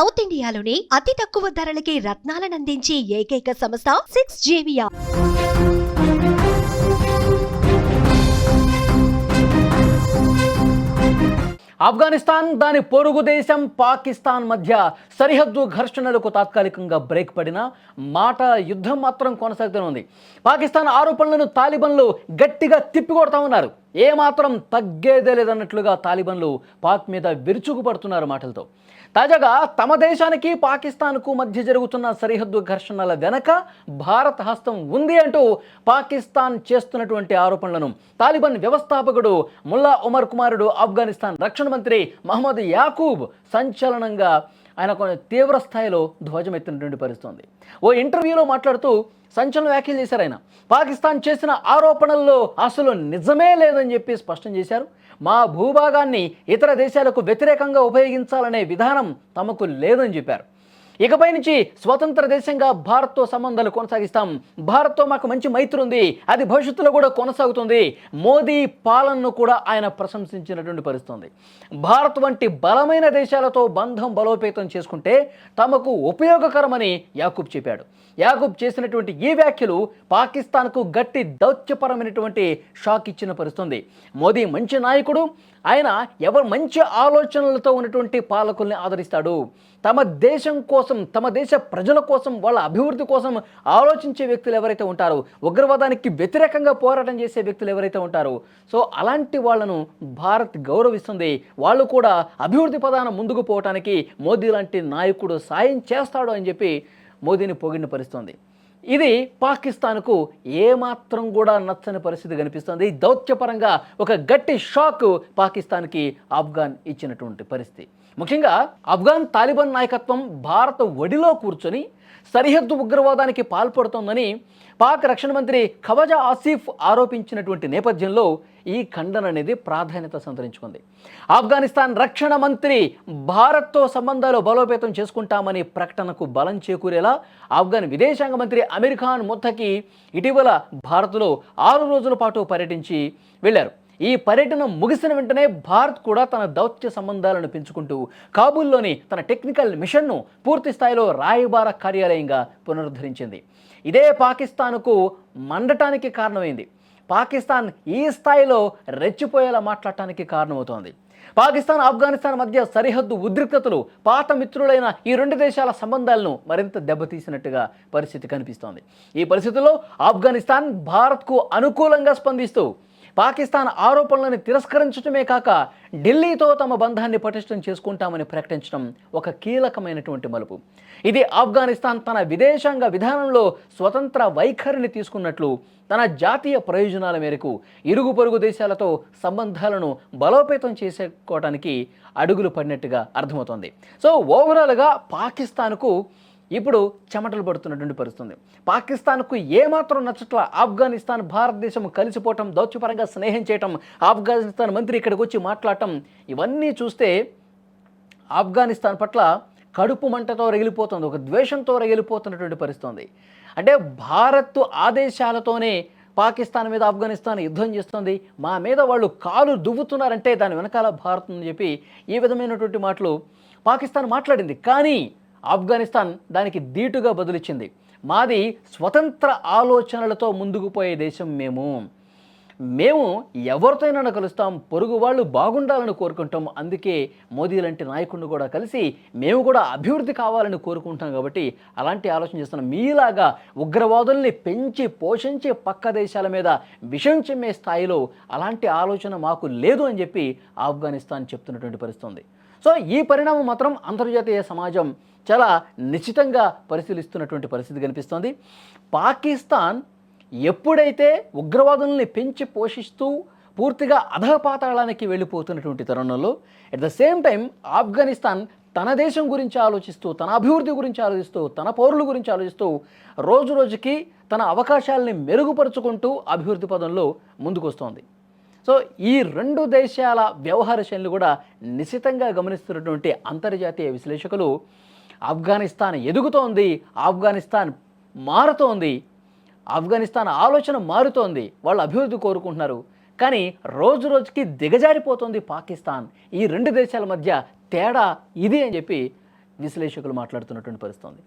South ఇండియాలోని అతి తక్కువ ధరలకి రత్నాలనందించే ఏకైక సంస్థ సిక్స్ జేవియా ఆఫ్ఘనిస్తాన్ దాని పొరుగు దేశం పాకిస్తాన్ మధ్య సరిహద్దు ఘర్షణలకు తాత్కాలికంగా బ్రేక్ పడిన మాట యుద్ధం మాత్రం కొనసాగుతూనే ఉంది పాకిస్తాన్ ఆరోపణలను తాలిబన్లు గట్టిగా తిప్పికొడతా ఉన్నారు. ఏమాత్రం తగ్గేదే లేదన్నట్లుగా తాలిబన్లు పాక్ మీద విరుచుకుపడుతున్నారు మాటలతో. తాజాగా తమ దేశానికి పాకిస్తాన్కు మధ్య జరుగుతున్న సరిహద్దు ఘర్షణల వెనక భారత్ హస్తం ఉంది అంటూ పాకిస్తాన్ చేస్తున్నటువంటి ఆరోపణలను తాలిబాన్ వ్యవస్థాపకుడు ముల్లా ఉమర్ కుమారుడు ఆఫ్ఘనిస్తాన్ రక్షణ మంత్రి మహమ్మద్ యాకూబ్ సంచలనంగా ఆయన కొన్ని తీవ్ర స్థాయిలో ధ్వజమెత్తినటువంటి పరిస్థితుంది. ఓ ఇంటర్వ్యూలో మాట్లాడుతూ సంచలన వ్యాఖ్యలు చేశారు ఆయన. పాకిస్తాన్ చేసిన ఆరోపణల్లో అసలు నిజమే లేదని చెప్పి స్పష్టం చేశారు. మా భూభాగాన్ని ఇతర దేశాలకు వ్యతిరేకంగా ఉపయోగించాలనే విధానం తమకు లేదని చెప్పారు. ఇకపై నుంచి స్వతంత్ర దేశంగా భారత్తో సంబంధాలు కొనసాగిస్తాం. భారత్తో మాకు మంచి మైత్రి ఉంది. అది భవిష్యత్తులో కూడా కొనసాగుతుంది. మోదీ పాలనను కూడా ఆయన ప్రశంసించినటువంటి పరిస్థితుంది. భారత్ వంటి బలమైన దేశాలతో బంధం బలోపేతం చేసుకుంటే తమకు ఉపయోగకరమని యాకూబ్ చెప్పాడు. యాకూబ్ చేసినటువంటి ఈ వ్యాఖ్యలు పాకిస్తాన్కు గట్టి దౌత్యపరమైనటువంటి షాక్ ఇచ్చిన పరిస్థితుంది. మోదీ మంచి నాయకుడు ఆయన ఎవరు మంచి ఆలోచనలతో ఉన్నటువంటి పాలకుల్ని ఆదరిస్తాడు. తమ దేశం కోసం తమ దేశ ప్రజల కోసం వాళ్ళ అభివృద్ధి కోసం ఆలోచించే వ్యక్తులు ఎవరైతే ఉంటారో ఉగ్రవాదానికి వ్యతిరేకంగా పోరాటం చేసే వ్యక్తులు ఎవరైతే ఉంటారో సో అలాంటి వాళ్ళను భారత్ గౌరవిస్తుంది. వాళ్ళు కూడా అభివృద్ధి పదాన ముందుకు పోవటానికి మోదీ లాంటి నాయకుడు సాయం చేస్తాడు అని చెప్పి మోదీని పొగిడిన పరిస్థితుంది ఇది పాకిస్తాన్కు ఏమాత్రం కూడా నచ్చని పరిస్థితి కనిపిస్తుంది. దౌత్యపరంగా ఒక గట్టి షాక్ పాకిస్తాన్కి ఆఫ్ఘాన్ ఇచ్చినటువంటి పరిస్థితి. ముఖ్యంగా ఆఫ్ఘాన్ తాలిబాన్ నాయకత్వం భారత ఒడిలో కూర్చొని సరిహద్దు ఉగ్రవాదానికి పాల్పడుతోందని పాక్ రక్షణ మంత్రి ఖవజా ఆసిఫ్ ఆరోపించినటువంటి నేపథ్యంలో ఈ ఖండన అనేది ప్రాధాన్యత సంతరించుకుంది. ఆఫ్ఘనిస్తాన్ రక్షణ మంత్రి భారత్తో సంబంధాలు బలోపేతం చేసుకుంటామని ప్రకటనకు బలం చేకూరేలా ఆఫ్ఘన్ విదేశాంగ మంత్రి అమీర్ ఖాన్ ముత్తకి ఇటీవల భారత్లో ఆరు రోజుల పాటు పర్యటించి వెళ్ళారు. ఈ పర్యటన ముగిసిన వెంటనే భారత్ కూడా తన దౌత్య సంబంధాలను పెంచుకుంటూ కాబూల్లోని తన టెక్నికల్ మిషన్ను పూర్తి స్థాయిలో రాయబార కార్యాలయంగా పునరుద్ధరించింది. ఇదే పాకిస్తాన్కు మండటానికి కారణమైంది. పాకిస్తాన్ ఈ స్థాయిలో రెచ్చిపోయేలా మాట్లాడటానికి కారణమవుతోంది. పాకిస్తాన్ ఆఫ్ఘనిస్తాన్ మధ్య సరిహద్దు ఉద్రిక్తతలు పాత మిత్రులైన ఈ రెండు దేశాల సంబంధాలను మరింత దెబ్బతీసినట్టుగా పరిస్థితి కనిపిస్తోంది. ఈ పరిస్థితుల్లో ఆఫ్ఘనిస్తాన్ భారత్కు అనుకూలంగా స్పందిస్తూ పాకిస్తాన్ ఆరోపణలను తిరస్కరించడమే కాక ఢిల్లీతో తమ బంధాన్ని పటిష్టం చేసుకుంటామని ప్రకటించడం ఒక కీలకమైనటువంటి మలుపు. ఇది ఆఫ్ఘనిస్తాన్ తన విదేశాంగ విధానంలో స్వతంత్ర వైఖరిని తీసుకున్నట్లు తన జాతీయ ప్రయోజనాల మేరకు ఇరుగు పొరుగు దేశాలతో సంబంధాలను బలోపేతం చేసుకోవడానికి అడుగులు పడినట్టుగా అర్థమవుతోంది. సో ఓవరాల్గా పాకిస్తాన్కు ఇప్పుడు చెమటలు పడుతున్నటువంటి పరిస్థితుంది. పాకిస్తాన్కు ఏమాత్రం నచ్చట్ల ఆఫ్ఘనిస్తాన్ భారతదేశం కలిసిపోవటం దౌత్యపరంగా స్నేహం చేయటం ఆఫ్ఘనిస్తాన్ మంత్రి ఇక్కడికి వచ్చి మాట్లాడటం ఇవన్నీ చూస్తే ఆఫ్ఘనిస్తాన్ పట్ల కడుపు మంటతో రగిలిపోతుంది ఒక ద్వేషంతో రగిలిపోతున్నటువంటి పరిస్థితుంది. అంటే భారత్ ఆదేశాలతోనే పాకిస్తాన్ మీద ఆఫ్ఘనిస్తాన్ యుద్ధం చేస్తుంది మా మీద వాళ్ళు కాలు దువ్వుతున్నారంటే దాని వెనకాల భారత్ అని చెప్పి ఈ విధమైనటువంటి మాటలు పాకిస్తాన్ మాట్లాడింది. కానీ ఆఫ్ఘనిస్తాన్ దానికి ధీటుగా బదులిచ్చింది. మాది స్వతంత్ర ఆలోచనలతో ముందుకు పోయే దేశం మేము. మేము ఎవరితోనైనా కలుస్తాం పొరుగు వాళ్ళు బాగుండాలని కోరుకుంటాం. అందుకే మోదీ లాంటి నాయకుడిని కూడా కలిసి మేము కూడా అభివృద్ధి కావాలని కోరుకుంటాం కాబట్టి అలాంటి ఆలోచన చేస్తున్నాం మీలాగా ఉగ్రవాదుల్ని పెంచి పోషించి పక్క దేశాల మీద విషం చెమ్మే స్థాయిలో అలాంటి ఆలోచన మాకు లేదు అని చెప్పి ఆఫ్ఘనిస్తాన్ చెప్తున్నటువంటి పరిస్థితి ఉంది. సో ఈ పరిణామం మాత్రం అంతర్జాతీయ సమాజం చాలా నిశ్చితంగా పరిశీలిస్తున్నటువంటి పరిస్థితి కనిపిస్తోంది. పాకిస్తాన్ ఎప్పుడైతే ఉగ్రవాదుల్ని పెంచి పోషిస్తూ పూర్తిగా అధపాతాళానికి వెళ్ళిపోతున్నటువంటి తరుణంలో at the same time Afghanistan తన దేశం గురించి ఆలోచిస్తూ తన అభివృద్ధి గురించి ఆలోచిస్తూ తన పౌరుల గురించి ఆలోచిస్తూ రోజు రోజుకి తన అవకాశాలని మెరుగుపరుచుకుంటూ అభివృద్ధి పదంలో ముందుకొస్తోంది. సో ఈ రెండు దేశాల వ్యవహార శైలిని కూడా నిశితంగా గమనిస్తున్నటువంటి అంతర్జాతీయ విశ్లేషకులు ఆఫ్ఘనిస్తాన్ ఎదుగుతోంది ఆఫ్ఘనిస్తాన్ మారుతోంది ఆఫ్ఘనిస్తాన్ ఆలోచన మారుతోంది వాళ్ళు అభివృద్ధి కోరుకుంటున్నారు. కానీ రోజు రోజుకి దిగజారిపోతోంది పాకిస్తాన్. ఈ రెండు దేశాల మధ్య తేడా ఇది అని చెప్పి విశ్లేషకులు మాట్లాడుతున్నటువంటి పరిస్థితుంది.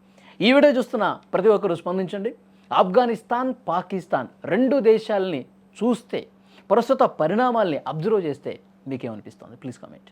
ఈ వీడియో చూస్తున్న ప్రతి ఒక్కరూ స్పందించండి. ఆఫ్ఘనిస్తాన్ పాకిస్తాన్ రెండు దేశాలని చూస్తే ప్రస్తుత పరిణామాల్ని అబ్జర్వ్ చేస్తే మీకేమనిపిస్తుంది? Please comment